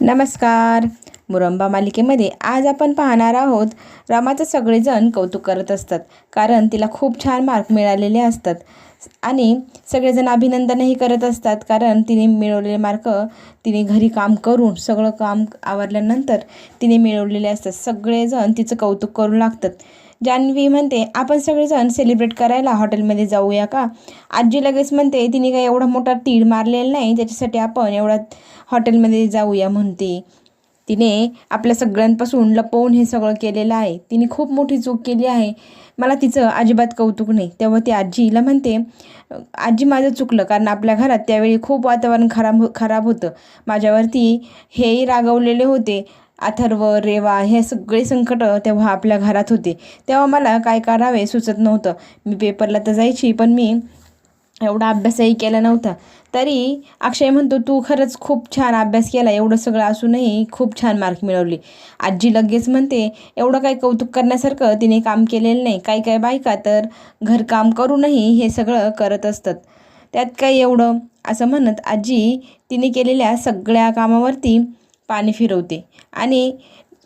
नमस्कार. मुरंबा मालिकेमध्ये आज आपण पाहणार आहोत रमाचं सगळेजण कौतुक करत असतात कारण तिला खूप छान मार्क मिळालेले असतात. आणि सगळेजण अभिनंदनही करत असतात कारण तिने मिळवलेले मार्क तिने घरी काम करून सगळं काम आवरल्यानंतर तिने मिळवलेले असतात. सगळेजण तिचं कौतुक करू लागतात. जान्हवी म्हणते आपण सगळेजण सेलिब्रेट करायला हॉटेलमध्ये जाऊया का? आजी लगेच म्हणते तिने काही एवढा मोठा तीड मारलेला नाही त्याच्यासाठी आपण एवढा हॉटेलमध्ये जाऊया म्हणते. तिने आपल्या सगळ्यांपासून लपवून हे सगळं केलेलं आहे. तिने खूप मोठी चूक केली आहे. मला तिचं अजिबात कौतुक नाही. तेव्हा ती आजीला म्हणते आजी माझं चुकलं कारण आपल्या घरात त्यावेळी खूप वातावरण खराब खराब होतं. माझ्यावरती हेही रागवलेले होते. अथर्व रेवा हे सगळे संकट तेव्हा आपल्या घरात होते. तेव्हा मला काय करावे सुचत नव्हतं. मी पेपरला तर जायची पण मी एवढा अभ्यासही केला नव्हता. तरी अक्षय म्हणतो तू खरंच खूप छान अभ्यास केला एवढं सगळं असूनही खूप छान मार्क मिळवले. आजी लगेच म्हणते एवढं काही कौतुक करण्यासारखं तिने काम केलेलं नाही. काही काही बायका तर घरकाम करूनही हे सगळं करत असतात. त्यात काही एवढं असं म्हणत आजी तिने केलेल्या सगळ्या कामावरती पाणी फिरवते आणि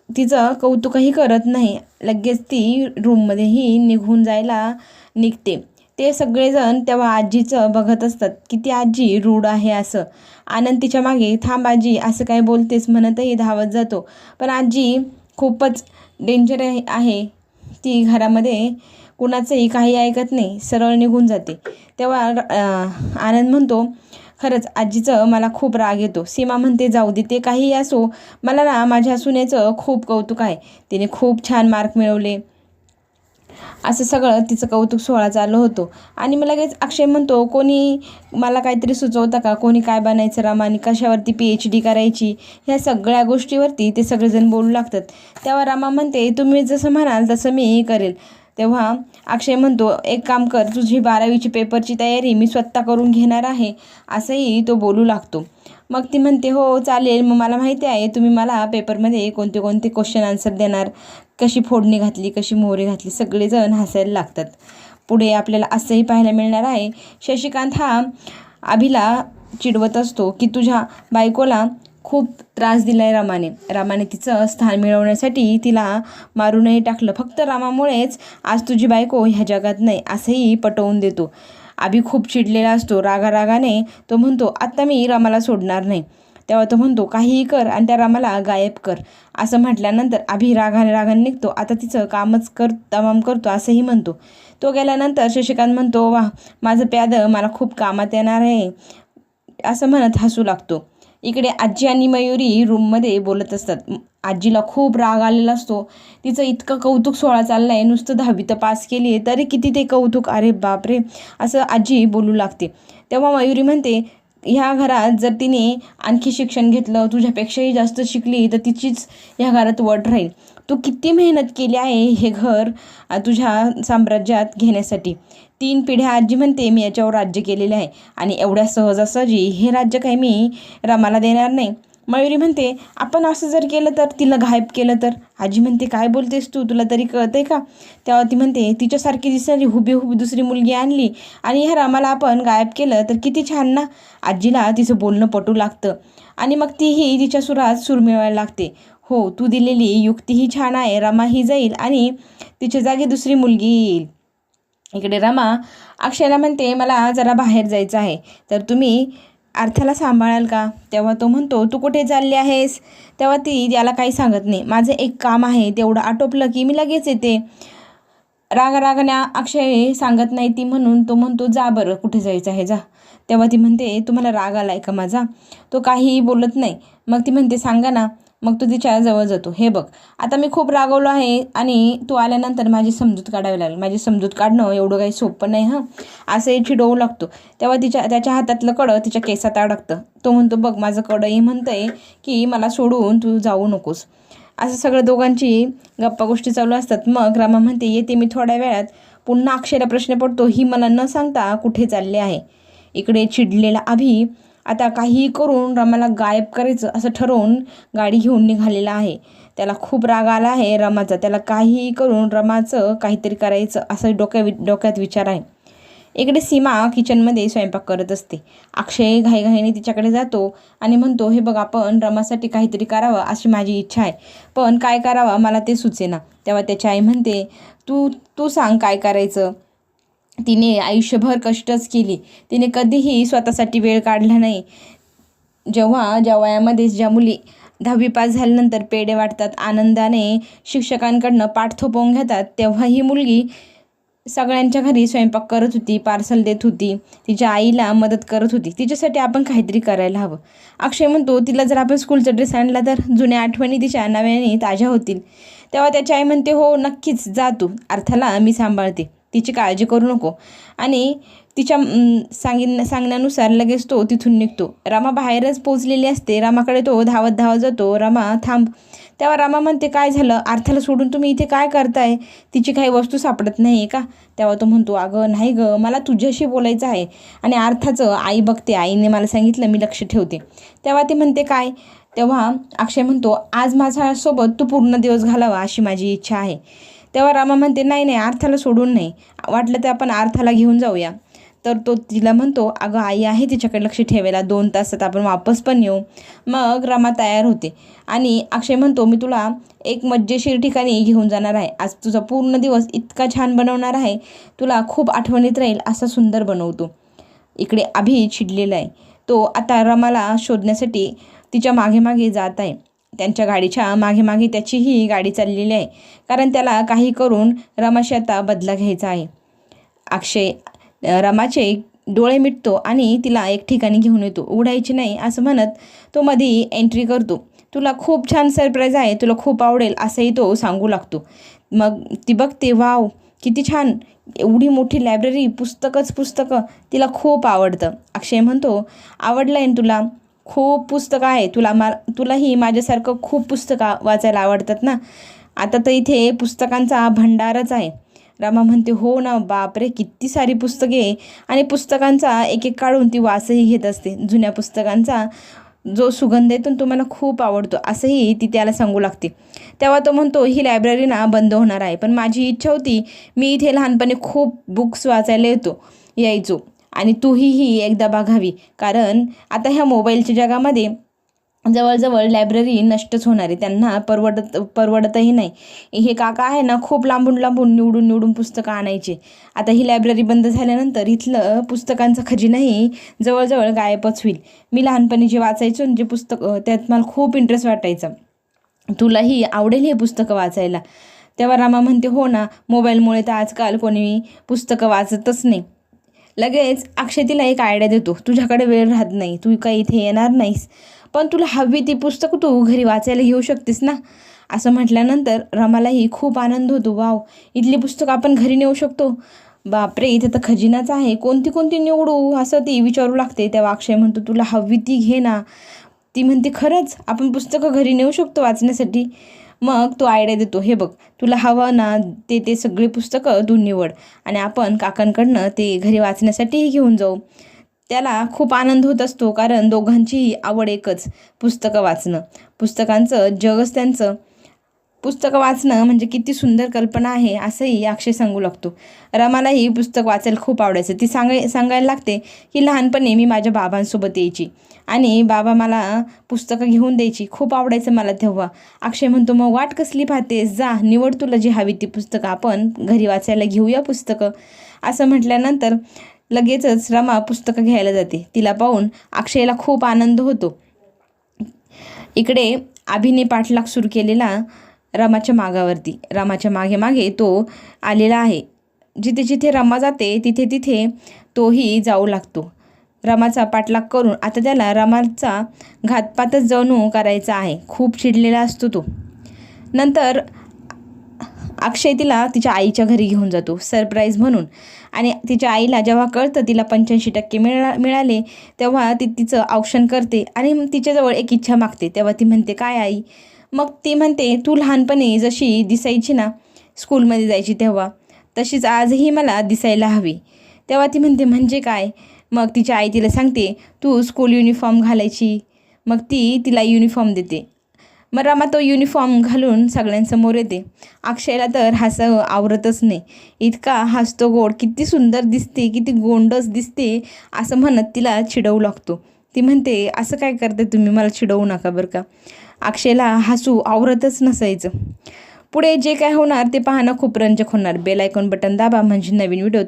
तिचं कौतुकही करत नाही. लगेच ती रूममध्येही निघून जायला निघते. ते सगळेजण तेव्हा आजीचं बघत असतात की ती आजी रूढ आहे असं. आनंद तिच्यामागे थांब आजी असं काय बोलतेस? म्हणतही धावत जातो. पण आजी खूपच डेंजर आहे. ती घरामध्ये कुणाचंही काही ऐकत नाही सरळ निघून जाते. तेव्हा आनंद म्हणतो खरंच आजीचं मला खूप राग येतो. सीमा म्हणते जाऊ दे ते काहीही असो मला ना माझ्या सुनेचं खूप कौतुक आहे. तिने खूप छान मार्क मिळवले. असं सगळं तिचं कौतुक सोहळा चालू होतो. आणि मग लगेच अक्षय म्हणतो कोणी मला काहीतरी सुचवतं का? कोणी काय बनायचं रामाने कशावरती पी एच डी करायची? ह्या सगळ्या गोष्टीवरती ते सगळेजण बोलू लागतात. तेव्हा रामा म्हणते तुम्ही जसं म्हणाल तसं मीही करेल. तेव्हा अक्षय म्हणतो एक काम कर तुझी बारावीची पेपरची तयारी मी स्वतः करून घेणार आहे. असंही तो बोलू लागतो. मग ती म्हणते हो चालेल. मग मला माहिती आहे तुम्ही मला पेपरमध्ये कोणते कोणते क्वेश्चन आन्सर देणार. कशी फोडणी घातली कशी मोहरी घातली सगळेजण हसायला लागतात. पुढे आपल्याला असंही पाहायला मिळणार आहे. शशिकांत हा अभिला चिडवत असतो की तुझ्या बायकोला खूप त्रास दिला आहे रामाने. रामाने तिचं स्थान मिळवण्यासाठी तिला मारूनही टाकलं. फक्त रामामुळेच आज तुझी बायको ह्या जगात नाही असंही पटवून देतो. आभी खूप चिडलेला असतो रागारागाने. तो म्हणतो आत्ता मी रामाला सोडणार नाही. तेव्हा तो म्हणतो काहीही कर आणि त्या रामाला गायब कर. असं म्हटल्यानंतर आभी रागाने रागाने निघतो. आता तिचं कामच कर तमाम करतो असंही म्हणतो. तो गेल्यानंतर शशिकांत म्हणतो वा माझं प्याद मला खूप कामात येणार आहे. असं म्हणत हसू लागतो. इकडे आजी आणि मयुरी रूममध्ये बोलत असतात. आजीला खूप राग आलेला असतो. तिचं इतकं कौतुक सोहळा चालला आहे नुसतं दहावी तर पास केली आहे तरी किती ते कौतुक. अरे बापरे असं आजी बोलू लागते. तेव्हा मयुरी म्हणते ह्या घरात जर तिने आणखी शिक्षण घेतलं तुझ्यापेक्षाही जास्त शिकली तर तिचीच ह्या घरात वट राहील. तू किती मेहनत केली आहे हे घर तुझ्या साम्राज्यात घेण्यासाठी. तीन पिढ्या आजी म्हणते मी याच्यावर राज्य केलेले आहे आणि एवढ्या सहजासहजी हे राज्य काही मी रमाला देणार नाही. मयुरी म्हणते आपण असं जर केलं तर तिला गायब केलं तर? आजी म्हणते काय बोलतेस तू? तुला तरी कळतंय का? तेव्हा ती म्हणते तिच्यासारखी दिसणारी हुबेहूब दुसरी मुलगी आणली आणि ह्या रामाला आपण गायब केलं तर किती छान ना? आजीला तिचं बोलणं पटू लागतं आणि मग तीही तिच्या सुरात सूर मिळवायला लागते. हो तू दिलेली युक्तीही छान आहे. रमा ही जाईल आणि तिच्या जागी दुसरी मुलगी येईल. इकडे रमा अक्षयला म्हणते मला जरा बाहेर जायचं आहे. तर तुम्ही अर्थाला सांभाळाल का? तेव्हा तो म्हणतो तू कुठे चालली आहेस? तेव्हा ती याला काही सांगत नाही. माझं एक काम आहे तेवढं आटोपलं की मी लगेच येते. राग रागण्या अक्षय सांगत नाही ती म्हणून तो म्हणतो जा बरं कुठे जायचं आहे जा. तेव्हा ती म्हणते तुम्हाला राग आला आहे का माझा? तो काहीही बोलत नाही. मग ती म्हणते सांगा ना मग तू तिच्या जवळ जातो. हे बघ. आता मी खूप रागवलो आहे आणि तू आल्यानंतर माझी समजूत काढावी लागेल. माझी समजूत काढणं एवढं काही सोपं नाही हां. असंही चिडवू लागतो. तेव्हा तिच्या त्याच्या हातातलं कडं तिच्या केसात अडकतं. तो म्हणतो बघ माझं कडंही म्हणतंय की मला सोडून तू जाऊ नकोस. असं सगळं दोघांची गप्पा गोष्टी चालू असतात. मग रामा म्हणते येते मी थोड्या वेळात. पुन्हा अक्षयला प्रश्न पडतो. ही मला न सांगता कुठे चालले आहे? इकडे चिडलेला अभि आता काहीही करून रमाला गायब करायचं असं ठरवून गाडी घेऊन निघालेला आहे. त्याला खूप राग आला आहे रमाचा. त्याला काहीही करून रमाचं काहीतरी करायचं असं डोक्या डोक्यात विचार आहे. इकडे सीमा किचनमध्ये स्वयंपाक करत असते. अक्षय घाईघाईने तिच्याकडे जातो आणि म्हणतो हे बघ आपण रमासाठी काहीतरी करावं अशी माझी इच्छा आहे. पण काय करावं मला ते सुचेना. तेव्हा त्याची आई म्हणते तू तू सांग काय करायचं? तिने आयुष्यभर कष्टच केली. तिने कधीही स्वतःसाठी वेळ काढला नाही. जेव्हा ज्या वयामध्ये ज्या मुली दहावी पास झाल्यानंतर पेढे वाटतात आनंदाने शिक्षकांकडनं पाठ थोपवून घेतात तेव्हा ही मुलगी सगळ्यांच्या घरी स्वयंपाक करत होती पार्सल देत होती. तिच्या आईला मदत करत होती. तिच्यासाठी आपण काहीतरी करायला हवं. अक्षय म्हणतो तिला जर आपण स्कूलचा ड्रेस आणला तर जुन्या आठवणी तिच्या नव्याने ताज्या होतील. तेव्हा त्याची आई म्हणते हो नक्कीच जा तू. अर्थाला मी सांभाळते. तिची काळजी करू नको. आणि तिच्या सांगिन सांगण्यानुसार लगेच तो तिथून निघतो. रामा बाहेरच पोचलेली असते. रामाकडे तो धावत धावत जातो. रामा थांब. तेव्हा रामा म्हणते काय झालं? अर्थाला सोडून तुम्ही इथे काय करताय? तिची काही वस्तू सापडत नाही आहे का? तेव्हा तो म्हणतो अगं नाही गं. मला तुझ्याशी बोलायचं आहे. आणि अर्थाचं आई बघते. आईने मला सांगितलं मी लक्ष ठेवते. तेव्हा ती म्हणते काय? तेव्हा अक्षय म्हणतो आज माझ्यासोबत तू पूर्ण दिवस घालावा अशी माझी इच्छा आहे. तेव्हा रामा म्हणते नाही नाही अर्थाला सोडून नाही. वाटलं तर आपण अर्थाला घेऊन जाऊया. तर तो तिला म्हणतो अगं आई आहे तिच्याकडे लक्ष ठेवायला. दोन तासात आपण वापस पण येऊ. मग रमा तयार होते. आणि अक्षय म्हणतो मी तुला एक मज्जेशीर ठिकाणी घेऊन जाणार आहे. आज तुझा पूर्ण दिवस इतका छान बनवणार आहे. तुला खूप आठवणीत राहील असा सुंदर बनवतो. इकडे अभि चिडलेला आहे. तो आता रमाला शोधण्यासाठी तिच्यामागे मागे जात आहे. त्यांच्या गाडीच्या मागे मागे त्याचीही गाडी चाललेली आहे. कारण त्याला काही करून रमाशी आता बदला घ्यायचा आहे. अक्षय रमाचे डोळे मिटतो आणि तिला एक ठिकाणी घेऊन येतो. उघडायची नाही असं म्हणत तो मध्ये एंट्री करतो. तुला खूप छान सरप्राईज आहे. तुला खूप आवडेल असंही तो सांगू लागतो. मग ती बघते वाव किती छान. एवढी मोठी लायब्ररी पुस्तकच पुस्तकं. तिला खूप आवडतं. अक्षय म्हणतो आवडलं आहे तुला? खूप पुस्तकं आहे. तुला मा तुलाही माझ्यासारखं खूप पुस्तकं वाचायला आवडतात ना? आता तर इथे पुस्तकांचा भंडारच आहे. रमा म्हणते हो ना बापरे किती सारी पुस्तके आणि पुस्तकांचा एक एक काढून ती वासही घेत असते. जुन्या पुस्तकांचा जो सुगंध येतो तो मला खूप आवडतो असंही ती त्याला सांगू लागते. तेव्हा तो म्हणतो ही लायब्ररी ना बंद होणार आहे. पण माझी इच्छा होती मी इथे लहानपणी खूप बुक्स वाचायला येतो यायचो. आणि तूही ही एकदा बघावी कारण आता ह्या मोबाईलच्या जगामध्ये जवळजवळ लायब्ररी नष्टच होणार आहे. त्यांना परवडत परवडतही नाही. हे काका आहे ना खूप लांबून लांबून निवडून निवडून पुस्तकं आणायचे. आता ही लायब्ररी बंद झाल्यानंतर इथलं पुस्तकांचा खजिनाही जवळजवळ गायबच होईल. मी लहानपणी जे वाचायचो जे पुस्तक त्यात मला खूप इंटरेस्ट वाटायचा. तुलाही आवडेल हे पुस्तकं वाचायला. तेव्हा रामा म्हणते हो ना मोबाईलमुळे तर आजकाल कोणी पुस्तकं वाचतच नाही. लगेच अक्षय तिला एक आयडिया देतो तुझ्याकडे वेळ राहत नाही तू काही इथे येणार नाहीस. पण तुला हवी ती पुस्तकं तू घरी वाचायला घेऊ शकतेस ना. असं म्हटल्यानंतर रमालाही खूप आनंद होतो वाव इथली पुस्तकं आपण घरी नेऊ शकतो. बापरे इथे तर खजिनाच आहे कोणती कोणती निवडू? असं ती विचारू लागते. तेव्हा अक्षय म्हणतो तुला हवी ती घे ना. ती म्हणते खरंच आपण पुस्तकं घरी नेऊ शकतो वाचण्यासाठी. मग तो आयडिया देतो हे बघ तुला हवं ना ते ते सगळी पुस्तकं तू निवड आणि आपण काकांकडनं ते घरी वाचण्यासाठीही घेऊन जाऊ. त्याला खूप आनंद होत असतो कारण दोघांचीही आवड एकच पुस्तकं वाचणं. पुस्तकांचं जगच त्यांचं. पुस्तकं वाचणं म्हणजे किती सुंदर कल्पना आहे असंही अक्षय सांगू लागतो. रमालाही पुस्तक वाचायला खूप आवडायचं. ती सांगाय सांगायला लागते की लहानपणी मी माझ्या बाबांसोबत यायची आणि बाबा मला पुस्तकं घेऊन द्यायची. खूप आवडायचं मला तेव्हा. अक्षय म्हणतो मग वाट कसली पाहतेस जा निवड तुला जी हवी ती पुस्तकं. आपण घरी वाचायला घेऊया पुस्तकं. असं म्हटल्यानंतर लगेचच रमा पुस्तकं घ्यायला जाते. तिला पाहून अक्षयला खूप आनंद होतो. इकडे अभिने पाठलाग सुरू केलेला रमाच्या मागावरती. रमाच्या मागे मागे तो आलेला आहे. जिथे जिथे रमा जाते तिथे तिथे तोही जाऊ लागतो. रमाचा पाठलाग करून आता त्याला रमाचा घातपातच जणू करायचा आहे. खूप चिडलेला असतो तो. नंतर अक्षय तिला तिच्या आईच्या घरी घेऊन जातो. सरप्राईज म्हणून. आणि तिच्या आईला जेव्हा कळतं तिला पंच्याऐंशी टक्के मिळा मिळाले तेव्हा ती तिचं औक्षण करते आणि तिच्याजवळ एक इच्छा मागते. तेव्हा ती म्हणते काय आई मग ती म्हणते तू लहानपणी जशी दिसायची ना स्कूलमध्ये जायची तेव्हा तशीच आजही मला दिसायला हवी. तेव्हा ती म्हणते म्हणजे काय? मग तिच्या आई तिला सांगते तू स्कूल युनिफॉर्म घालायची. मग ती तिला युनिफॉर्म देते. मग तो युनिफॉर्म घालून सगळ्यांसमोर येते. अक्षयला तर हसं आवरतच नाही. इतका हसतो गोड किती सुंदर दिसते किती गोंडस दिसते असं म्हणत तिला चिडवू लागतो. ती म्हणते असं काय करते तुम्ही? मला चिडवू नका बरं का. अक्षयला हसू आवरतच नसायचं. पुढे जे काय होणार ते पाहणं खूप रंजक होणार. बेल आयकॉन बटन दाबा म्हणजे नवीन व्हिडिओ